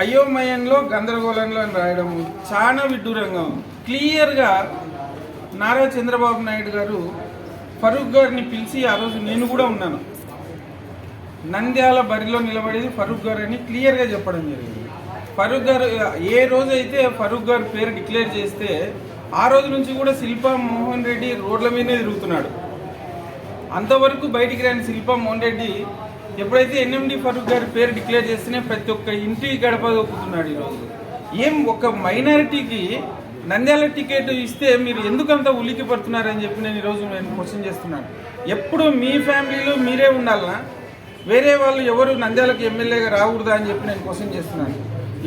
అయోమయంలో గందరగోళంలో అని రాయడం చాలా విడ్డూరంగా ఉంది. క్లియర్గా నారా చంద్రబాబు నాయుడు గారు ఫరూక్ గారిని పిలిచి ఆ రోజు నేను కూడా ఉన్నాను. నంద్యాల బరిలో నిలబడేది ఫరూక్ గారు అని క్లియర్గా చెప్పడం జరిగింది. ఫరూక్ గారు ఏ రోజైతే ఫరూక్ గారు పేరు డిక్లేర్ చేస్తే ఆ రోజు నుంచి కూడా శిల్పా మోహన్ రెడ్డి రోడ్ల మీదనే తిరుగుతున్నాడు. అంతవరకు బయటికి రాని శిల్పా మోహన్ రెడ్డి ఎప్పుడైతే ఎన్ఎండి ఫరూక్ గారి పేరు డిక్లేర్ చేస్తేనే ప్రతి ఒక్క ఇంటి గడప దొక్కుతున్నాడు ఈరోజు. ఏం ఒక మైనారిటీకి నంద్యాల టికెట్ ఇస్తే మీరు ఎందుకంత ఉలికి పడుతున్నారని చెప్పి నేను ఈరోజు నేను క్వశ్చన్ చేస్తున్నాను. ఎప్పుడు మీ ఫ్యామిలీలో మీరే ఉండాలనా? వేరే వాళ్ళు ఎవరు నంద్యాలకు ఎమ్మెల్యేగా రాకూడదా అని చెప్పి నేను క్వశ్చన్ చేస్తున్నాను.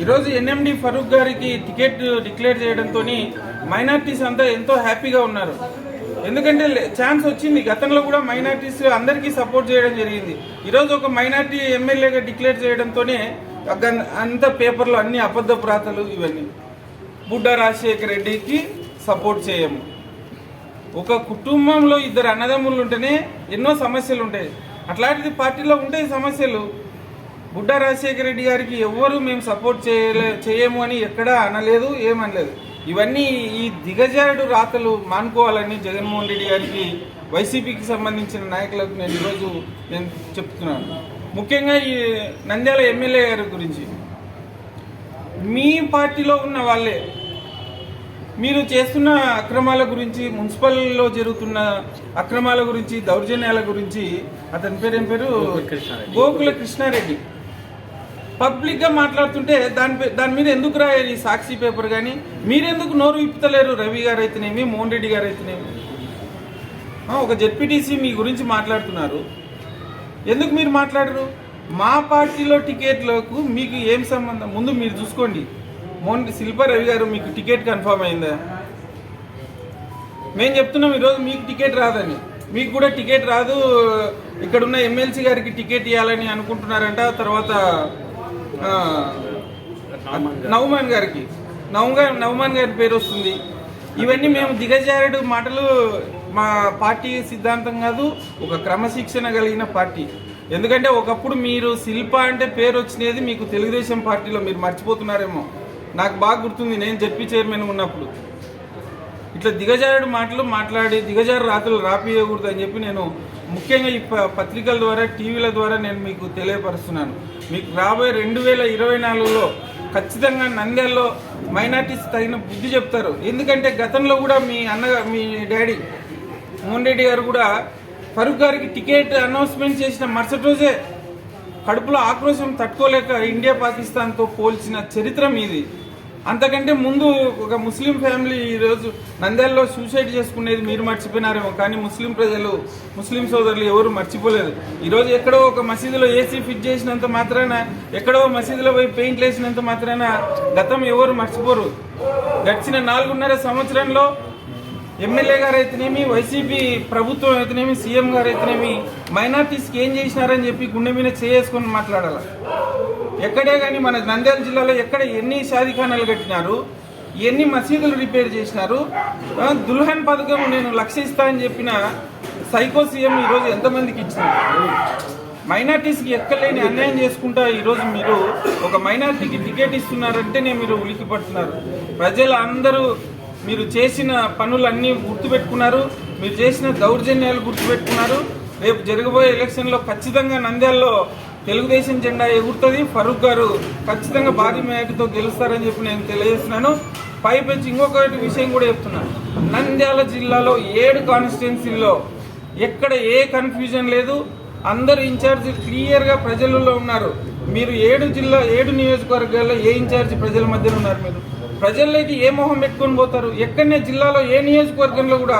ఈరోజు ఎన్ఎండి ఫరూక్ గారికి టికెట్ డిక్లేర్ చేయడంతో మైనార్టీస్ అంతా ఎంతో హ్యాపీగా ఉన్నారు. ఎందుకంటే ఛాన్స్ వచ్చింది. గతంలో కూడా మైనార్టీస్ అందరికీ సపోర్ట్ చేయడం జరిగింది. ఈరోజు ఒక మైనార్టీ ఎమ్మెల్యేగా డిక్లేర్ చేయడంతోనే అంత పేపర్లో అన్ని అబద్ధ ప్రాతలు ఇవన్నీ. బుడ్డ రాజశేఖర రెడ్డికి సపోర్ట్ చేయము. ఒక కుటుంబంలో ఇద్దరు అన్నదమ్ములు ఉంటేనే ఎన్నో సమస్యలు ఉంటాయి. అట్లాంటిది పార్టీలో ఉంటాయి సమస్యలు. బుడ్డ రాజశేఖర రెడ్డి గారికి ఎవ్వరు మేము సపోర్ట్ చేయలే చేయము అని ఎక్కడా అనలేదు ఏమనలేదు. ఇవన్నీ ఈ దిగజారుడు రాతలు మానుకోవాలని జగన్మోహన్ రెడ్డి గారికి వైసీపీకి సంబంధించిన నాయకులకు నేను ఈరోజు నేను చెప్తున్నాను. ముఖ్యంగా ఈ నంద్యాల ఎమ్మెల్యే గారి గురించి. మీ పార్టీలో ఉన్న వాళ్ళే మీరు చేస్తున్న అక్రమాల గురించి మున్సిపల్లో జరుగుతున్న అక్రమాల గురించి దౌర్జన్యాల గురించి అతని పేరు ఏం పేరు గోకుల కృష్ణారెడ్డి. పబ్లిక్గా మాట్లాడుతుంటే దాని దాని మీద ఎందుకు రాయాలి ఈ సాక్షి పేపర్ కానీ మీరెందుకు నోరు విప్పుతలేరు రవి గారు అయితేనేమి మోహన్ రెడ్డి గారు అయితేనేమి ఒక జెడ్పీటీసీ మీ గురించి మాట్లాడుతున్నారు. ఎందుకు మీరు మాట్లాడరు? మా పార్టీలో టికెట్లకు మీకు ఏం సంబంధం? ముందు మీరు చూసుకోండి. మోహన్ శిల్పా రవి గారు మీకు టికెట్ కన్ఫర్మ్ అయిందా? మేము చెప్తున్నాం ఈరోజు మీకు టికెట్ రాదని. మీకు కూడా టికెట్ రాదు. ఇక్కడున్న ఎమ్మెల్సీ గారికి టికెట్ ఇవ్వాలని అనుకుంటున్నారంట. తర్వాత నవమాన్ గారికి. నవగా నవమాన్ గారి పేరు వస్తుంది. ఇవన్నీ మేము దిగజారుడు మాటలు మా పార్టీ సిద్ధాంతం కాదు ఒక క్రమశిక్షణ కలిగిన పార్టీ. ఎందుకంటే ఒకప్పుడు మీరు శిల్ప అంటే పేరు వచ్చినది మీకు తెలుగుదేశం పార్టీలో మీరు మర్చిపోతున్నారేమో. నాకు బాగా గుర్తుంది నేను జడ్పీ చైర్మన్ ఉన్నప్పుడు. ఇట్లా దిగజారుడు మాటలు మాట్లాడి దిగజారు రాత్రులు రాపియకూడదు అని చెప్పి నేను ముఖ్యంగా ఈ ప- పత్రికల ద్వారా టీవీల ద్వారా నేను మీకు తెలియపరుస్తున్నాను. మీకు రాబోయే రెండు వేల ఇరవై నాలుగులో ఖచ్చితంగా నంద్యాలలో మైనార్టీస్ తగిన బుద్ధి చెప్తారు. ఎందుకంటే గతంలో కూడా మీ అన్న మీ డాడీ మోహన్ రెడ్డి గారు కూడా ఫరూక్ గారికి టికెట్ అనౌన్స్మెంట్ చేసిన మరుసటి రోజే కడుపులో ఆక్రోశం తట్టుకోలేక ఇండియా పాకిస్తాన్తో పోల్చిన చరిత్ర మీది. అంతకంటే ముందు ఒక ముస్లిం ఫ్యామిలీ ఈరోజు నంద్యాలలో సూసైడ్ చేసుకునేది మీరు మర్చిపోయినారేమో కానీ ముస్లిం ప్రజలు ముస్లిం సోదరులు ఎవరు మర్చిపోలేదు. ఈరోజు ఎక్కడో ఒక మసీదులో ఏసీ ఫిట్ చేసినంత మాత్రాన ఎక్కడో మసీదులో పోయి పెయింట్లు వేసినంత మాత్రాన గతం ఎవరు మర్చిపోరు. గడిచిన నాలుగున్నర సంవత్సరంలో ఎమ్మెల్యే గారు అయితేనేమి వైసీపీ ప్రభుత్వం అయితేనేమి సీఎం గారు అయితేనేమి మైనార్టీస్కి ఏం చేసినారని చెప్పి గుండె మీద చేసుకొని మాట్లాడాలి? ఎక్కడే కానీ మన నంద్యాల జిల్లాలో ఎక్కడ ఎన్ని షాదీఖానాలు కట్టినారు ఎన్ని మసీదులు రిపేర్ చేసినారు దుల్హన్ పథకం నేను లక్ష అని చెప్పిన సైకో సీఎం ఈరోజు ఎంతమందికి ఇచ్చినారు మైనార్టీస్కి ఎక్కలేని అన్యాయం చేసుకుంటా ఈరోజు మీరు ఒక మైనార్టీకి టికెట్ ఇస్తున్నారంటేనే మీరు ఉలికి పడుతున్నారు ప్రజలు అందరూ మీరు చేసిన పనులన్నీ గుర్తుపెట్టుకున్నారు మీరు చేసిన దౌర్జన్యాలు గుర్తుపెట్టుకున్నారు. రేపు జరగబోయే ఎలక్షన్లో ఖచ్చితంగా నంద్యాలలో తెలుగుదేశం జెండా ఎగురుతుంది. ఫరూక్ గారు ఖచ్చితంగా భారీ మేకతో గెలుస్తారని చెప్పి నేను తెలియజేస్తున్నాను. పైపెచ్చి ఇంకొకటి విషయం కూడా చెప్తున్నాను. నంద్యాల జిల్లాలో ఏడు కాన్స్టిట్యున్సీల్లో ఎక్కడ ఏ కన్ఫ్యూజన్ లేదు. అందరు ఇన్ఛార్జి క్లియర్గా ప్రజలలో ఉన్నారు. మీరు ఏడు జిల్లా ఏడు నియోజకవర్గాల్లో ఏ ఇన్ఛార్జి ప్రజల మధ్యలో ఉన్నారు మీరు? ప్రజల్లోకి ఏ మొహం పెట్టుకొని పోతారు? ఎక్కడనే జిల్లాలో ఏ నియోజకవర్గంలో కూడా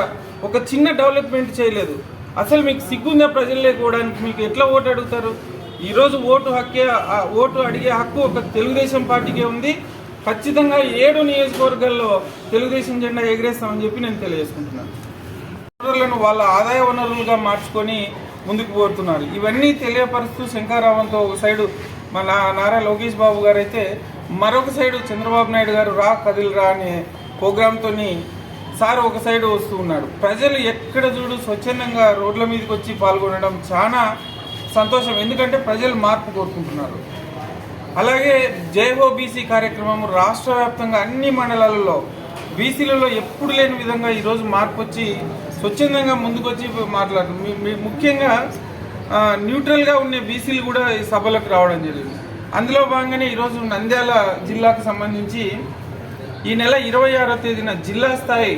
ఒక చిన్న డెవలప్మెంట్ చేయలేదు. అసలు మీకు సిగ్గుందా ప్రజల్లోకి పోవడానికి మీకు ఎట్లా ఓటు అడుగుతారు? ఈరోజు ఓటు హక్కే ఓటు అడిగే హక్కు ఒక తెలుగుదేశం పార్టీకే ఉంది. ఖచ్చితంగా ఏడు నియోజకవర్గాల్లో తెలుగుదేశం జెండా ఎగరేస్తామని చెప్పి నేను తెలియజేసుకుంటున్నాను. వనరులను వాళ్ళ ఆదాయ వనరులుగా మార్చుకొని ముందుకు పోతున్నారు. ఇవన్నీ తెలియపరుస్తూ శంకారావంతో ఒక సైడు మన నారా లోకేష్ బాబు గారు అయితే మరొక సైడు చంద్రబాబు నాయుడు గారు రా కదిలిరా అనే ప్రోగ్రాంతో సార్ ఒక సైడు వస్తూ ఉన్నాడు. ప్రజలు ఎక్కడ చూడు స్వచ్ఛందంగా రోడ్ల మీదకి వచ్చి పాల్గొనడం చాలా సంతోషం. ఎందుకంటే ప్రజలు మార్పు కోరుకుంటున్నారు. అలాగే జై బీసీ కార్యక్రమం రాష్ట్ర వ్యాప్తంగా అన్ని మండలాలలో బీసీలలో ఎప్పుడు లేని విధంగా ఈరోజు మార్పు వచ్చి స్వచ్ఛందంగా ముందుకొచ్చి మాట్లాడుతుంది మీ- ముఖ్యంగా న్యూట్రల్గా ఉండే బీసీలు కూడా ఈ సభలకు రావడం జరిగింది. అందులో భాగంగానే ఈరోజు నంద్యాల జిల్లాకు సంబంధించి ఈ నెల ఇరవై ఆరో తేదీన జిల్లా స్థాయి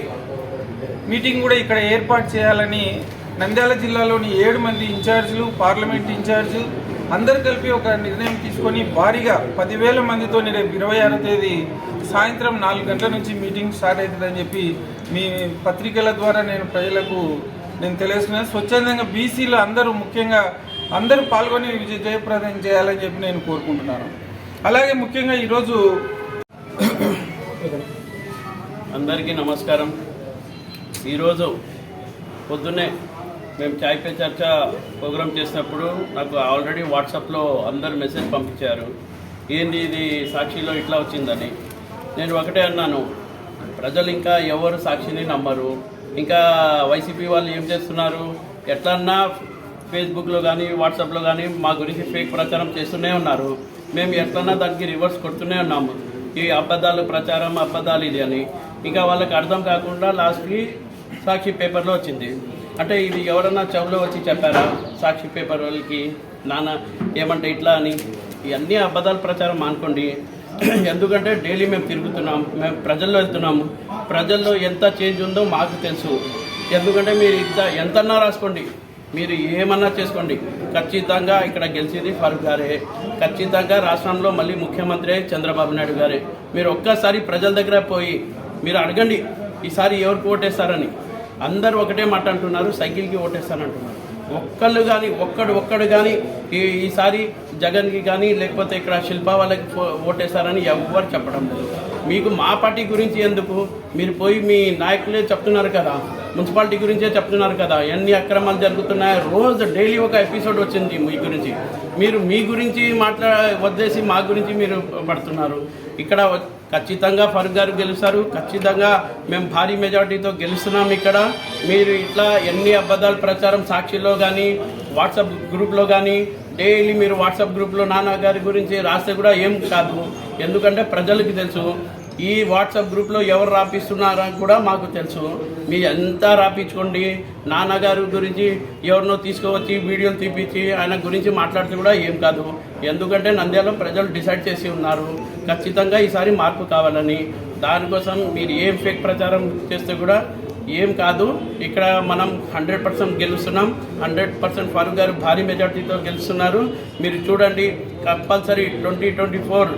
మీటింగ్ కూడా ఇక్కడ ఏర్పాటు చేయాలని నంద్యాల జిల్లాలోని ఏడు మంది ఇన్ఛార్జీలు పార్లమెంట్ ఇన్ఛార్జీలు అందరు కలిపి ఒక నిర్ణయం తీసుకొని భారీగా పదివేల మందితో రేపు ఇరవై ఆరో తేదీ సాయంత్రం నాలుగు గంటల నుంచి మీటింగ్ స్టార్ట్ అవుతుందని చెప్పి మీ పత్రికల ద్వారా నేను ప్రజలకు నేను తెలియజేస్తున్నాను. స్వచ్ఛందంగా బీసీలు అందరూ ముఖ్యంగా అందరూ పాల్గొని విజయ జయప్రదం చేయాలని చెప్పి నేను కోరుకుంటున్నాను. అలాగే ముఖ్యంగా ఈరోజు అందరికీ నమస్కారం. ఈరోజు పొద్దున్నే మేము చాయ్ పే చర్చ ప్రోగ్రామ్ చేసినప్పుడు నాకు ఆల్రెడీ వాట్సాప్లో అందరు మెసేజ్ పంపించారు. ఏంది ఇది సాక్షిలో ఇట్లా వచ్చిందని. నేను ఒకటే అన్నాను ప్రజలు ఇంకా ఎవరు సాక్షిని నమ్మరు? ఇంకా వైసీపీ వాళ్ళు ఏం చేస్తున్నారు? ఎట్లన్నా ఫేస్బుక్లో కానీ వాట్సాప్లో కానీ మా గురించి ఫేక్ ప్రచారం చేస్తూనే ఉన్నారు. మేము ఎట్లన్నా దానికి రివర్స్ కొడుతూనే ఉన్నాము. ఈ అబద్ధాలు ప్రచారం అబద్ధాలు ఇది అని. ఇంకా వాళ్ళకి అర్థం కాకుండా లాస్ట్కి సాక్షి పేపర్లో వచ్చింది. అంటే ఇది ఎవరన్నా చెవులో వచ్చి చెప్పారా? సాక్షి పేపర్ వాళ్ళకి నాన్న ఏమంటే ఇట్లా అని? ఇవన్నీ అబద్ధాల ప్రచారం అనుకోండి. ఎందుకంటే డైలీ మేము తిరుగుతున్నాం మేము ప్రజల్లో వెళ్తున్నాము. ప్రజల్లో ఎంత చేంజ్ ఉందో మాకు తెలుసు. ఎందుకంటే మీరు ఇంత ఎంతన్నా రాసుకోండి. మీరు ఏమన్నా చేసుకోండి. ఖచ్చితంగా ఇక్కడ గెలిచేది ఫరూక్ గారే. ఖచ్చితంగా రాష్ట్రంలో మళ్ళీ ముఖ్యమంత్రి చంద్రబాబు నాయుడు గారే. మీరు ఒక్కసారి ప్రజల దగ్గర పోయి మీరు అడగండి ఈసారి ఎవరికి ఓటేస్తారని. అందరూ ఒకటే మాట అంటున్నారు సైకిల్కి ఓటేస్తానంటున్నారు. ఒక్కళ్ళు కానీ ఒక్కడు ఒక్కడు కానీ ఈ ఈసారి జగన్కి కానీ లేకపోతే ఇక్కడ శిల్ప వాళ్ళకి ఓటేస్తారని ఎవ్వరు చెప్పడం లేదు. మీకు మా పార్టీ గురించి ఎందుకు? మీరు పోయి మీ నాయకులే చెప్తున్నారు కదా. మున్సిపాలిటీ గురించే చెప్తున్నారు కదా. ఎన్ని అక్రమాలు జరుగుతున్నాయి రోజు డైలీ ఒక ఎపిసోడ్ వచ్చింది మీ గురించి. మీరు మీ గురించి మాట్లా వదిలేసి మా గురించి మీరు పడుతున్నారు. ఇక్కడ ఖచ్చితంగా ఫరూక్ గారు గెలుస్తారు. ఖచ్చితంగా మేము భారీ మెజార్టీతో గెలుస్తున్నాం ఇక్కడ. మీరు ఇట్లా ఎన్ని అబద్ధాలు ప్రచారం సాక్షిలో కానీ వాట్సాప్ గ్రూప్లో కానీ డైలీ మీరు వాట్సాప్ గ్రూప్లో నాన్న గారి గురించి రాస్తే కూడా ఏం కాదు. ఎందుకంటే ప్రజలకు తెలుసు. ఈ వాట్సాప్ గ్రూప్లో ఎవరు రాపిస్తున్నారని కూడా మాకు తెలుసు. మీ అంతా రాపించుకోండి నాన్నగారు గురించి ఎవరినో తీసుకువచ్చి వీడియోలు తీపించి ఆయన గురించి మాట్లాడితే కూడా ఏం కాదు. ఎందుకంటే నంద్యాల ప్రజలు డిసైడ్ చేసి ఉన్నారు. ఖచ్చితంగా ఈసారి మార్పు కావాలని. దానికోసం మీరు ఏం ఫేక్ ప్రచారం చేస్తే కూడా ఏం కాదు. ఇక్కడ మనం హండ్రెడ్ పర్సెంట్ గెలుస్తున్నాం. హండ్రెడ్ పర్సెంట్ ఫారూక్ గారు భారీ మెజార్టీతో గెలుస్తున్నారు. మీరు చూడండి కంపల్సరీ ట్వంటీ ట్వంటీ ఫోర్